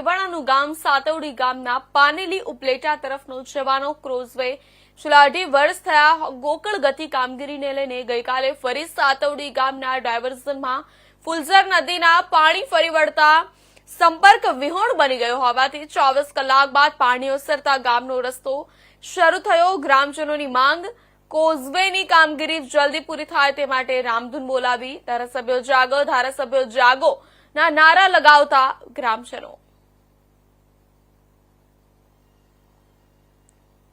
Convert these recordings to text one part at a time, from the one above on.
છેવાડાનું ગામ સાતવડી ગામના પાનેલી ઉપલેટા તરફનો જવાનો ક્રોઝવે છેલ્લા અઢી વર્ષ થયા ગોકળ ગતિ કામગીરીને લઈને ગઈકાલે ફરી સાતવડી ગામના ડાયવર્ઝનમાં ફુલઝર નદીના પાણી ફરી વળતા સંપર્ક વિહોણ બની ગયો હોવાથી ચોવીસ કલાક બાદ પાણી ઓસરતા ગામનો રસ્તો શરૂ થયો. ગ્રામજનોની માંગ કોઝવેની કામગીરી જલ્દી પૂરી થાય તે માટે રામધૂન બોલાવી ધારાસભ્યો જાગો ધારાસભ્યો જાગો ના નારા લગાવતા ગ્રામજનો.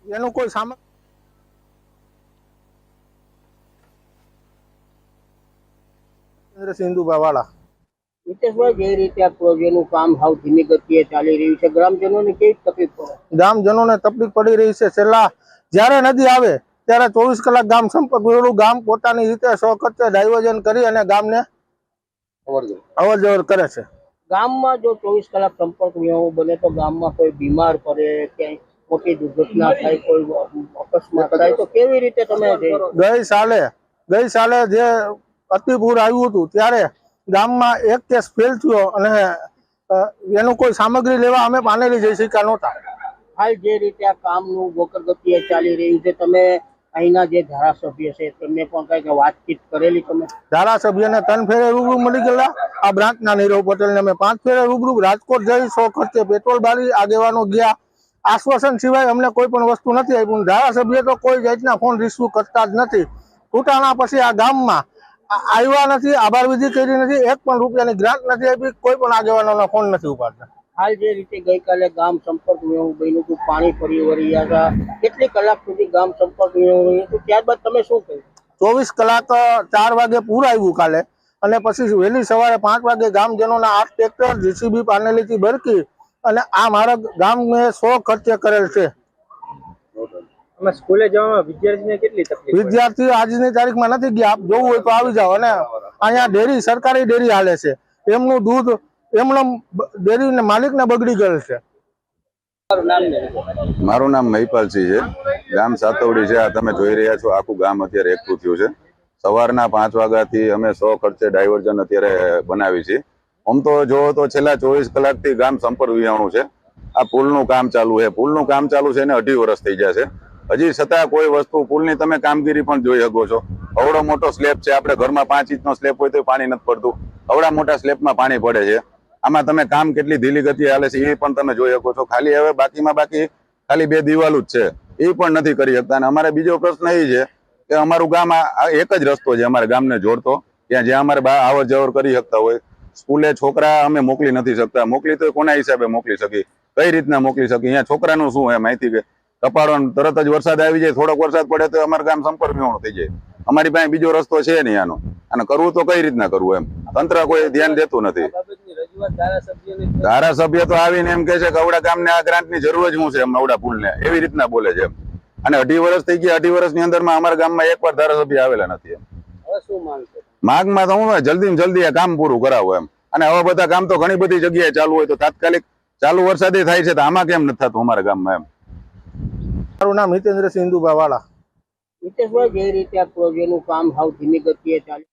એનું કોઈ સામાન સિંધુભા વાળા હિતેશભાઈ જે રીતે આ પ્રોજેક્ટનું કામ હાવ ધીમી ગતિએ ચાલી રહ્યું છે ગ્રામજનોને કેવી તકલીફ પડે? ગામજનોને તકલીફ પડી રહી છે. છેલ્લા જ્યારે નદી આવે ત્યારે ચોવીસ કલાક ગામ સંપર્ક વિહોણું ગામ પોતાની રીતે સ્વખર્ચે ડાયવર્ઝન કરી અને ગામને અવર જવર કરે છે. ગામમાં જો ચોવીસ કલાક સંપર્ક વ્યવહાર બને તો ગામમાં કોઈ બીમાર પડે ક્યાંય મોટી દુર્ઘટના થાય કોઈ અકસ્માત થાય તો કેવી રીતે તમે ગઈ સાલે ગઈ સાલે જે અતિપૂર આવ્યું હતું ત્યારે ગામમાં એક કેસ ફેલ થયો અને એનું કોઈ સામગ્રી લેવા અમે પાનેલી જઈ શક્યા નહોતા. હાલ જે રીતે આ કામનું ગોકર ચાલી રહ્યું છે તમે અહીંના જે ધારાસભ્ય છે તેમને પણ કંઈક વાતચીત કરેલી તમે? ધારાસભ્યને ત્રણ ફેરે રૂબરૂ મળી ગયેલા. આ બ્રાન્ચના નીરવ પટેલને અમે પાંચ ફેરે રૂબરૂ. રાજકોટ જઈ સો ખર્ચે પેટ્રોલ બારી આગેવાનો ગયા. આશ્વાસન સિવાય અમને કોઈ પણ વસ્તુ નથી આપ્યું. ધારાસભ્ય તો કોઈ જાતના ફોન રિસીવ કરતા જ નથી. તૂટાણા પછી આ ગામમાં આવ્યા નથી આભાર વિધિ કરી નથી એક પણ રૂપિયાની ગ્રાન્ટ નથી આપી કોઈ પણ આગેવાનોના ફોન નથી ઉપાડતા. હાલ જે રીતે ગઈકાલે ગામ સંપર્ક વ્યવહાર બન્યું હતું પાણી ફરી વળી હતા. કેટલી કલાક સુધી ગામ સંપર્ક હતું? ત્યારબાદ તમે શું કહ્યું? ચોવીસ કલાક ચાર વાગે પૂર આવ્યું કાલે. અને પછી વહેલી સવારે પાંચ વાગે ગામજનોના આઠ ટ્રેક્ટર જીસીબી પાનેલીથી બરકી અને આ મારા ગામને સો ખર્ચે કરેલ છે. અમે સ્કૂલે જવામાં વિદ્યાર્થીને કેટલી તકલીફ પડે? વિદ્યાર્થીઓ આજની તારીખમાં નથી ગયા. જોવું હોય તો આવી જાઓ. અને અહીંયા ડેરી સરકારી ડેરી હાલે છે. એમનું દૂધ એમનો ડેરી માલિકને બગડી ગયેલ છે. મારું નામ મહિપાલસિંહ છે. ગામ સાતવડી છે. આ તમે જોઈ રહ્યા છો આખું ગામ અત્યારે એકઠું થયું છે. સવારના પાંચ વાગ્યાથી અમે સો ખર્ચે ડાયવર્ઝન અત્યારે બનાવી છે. આમ તો જોવો તો છેલ્લા ચોવીસ કલાકથી ગામ સંપર્ક વિહાણું છે. આ પુલનું કામ ચાલુ છે. પુલનું કામ ચાલુ છે એને અઢી વર્ષ થઈ ગયા છે. હજી છતાં કોઈ વસ્તુ પુલની તમે કામગીરી પણ જોઈ શકો છો. અવડો મોટો સ્લેબ છે. આપણે ઘરમાં પાંચ ઇંચનો સ્લેબ હોય તો પાણી નથી પડતું. અવડા મોટા સ્લેબમાં પાણી પડે છે. આમાં તમે કામ કેટલી ધીલી ગતિ હાલે છે એ પણ તમે જોઈ શકો છો. ખાલી હવે બાકીમાં બાકી ખાલી બે દિવાલો જ છે. એ પણ નથી કરી શકતા. અને અમારે બીજો પ્રશ્ન એ છે કે અમારું ગામ એક જ રસ્તો છે અમારા ગામને જોડતો. ત્યાં જ્યાં અમારે બહાર આવર જવર કરી શકતા હોય. સ્કૂલે છોકરા અમે મોકલી નથી શકતા. મોકલી તો કોના હિસાબે મોકલી શકી કઈ રીતના મોકલી શકી અહીંયા છોકરાનું શું એમ? માહિતી કે કપાડો તરત જ વરસાદ આવી જાય, થોડોક વરસાદ પડે તો અમારા ગામ સંપર્ક વિહોણું થઈ જાય. અમારી પાસે બીજો રસ્તો છે નહીં આનો. અને કરવું તો કઈ રીતના કરવું એમ? તંત્ર કોઈ ધ્યાન દેતું નથી. ધારાસભ્ય તો આવીને એમ કે છે કે અવડા ગામને આ ગ્રાન્ટની જરૂર જ શું છે અવડા પુલને? એવી રીતના બોલે છે અને અઢી વર્ષ થઈ ગયા, અઢી વર્ષની અંદરમાં અમારા ગામમાં એકવાર ધારાસભ્ય આવેલા નથી એમ. શું માંગ માગમાં તો હું જલ્દી ને જલ્દી આ કામ પૂરું કરાવો એમ. અને આવા બધા કામ તો ઘણી બધી જગ્યાએ ચાલુ હોય તો તાત્કાલિક ચાલુ વરસાદે થાય છે તો આમાં કેમ નથી થતું અમારા ગામમાં એમ? મારું નામ હિતેન્દ્ર સિંધુભા વાળા હિતેશભાઈ જે રીતે આ પ્રોજેક્ટનું કામ હાવ ધીમી ગતિએ ચાલી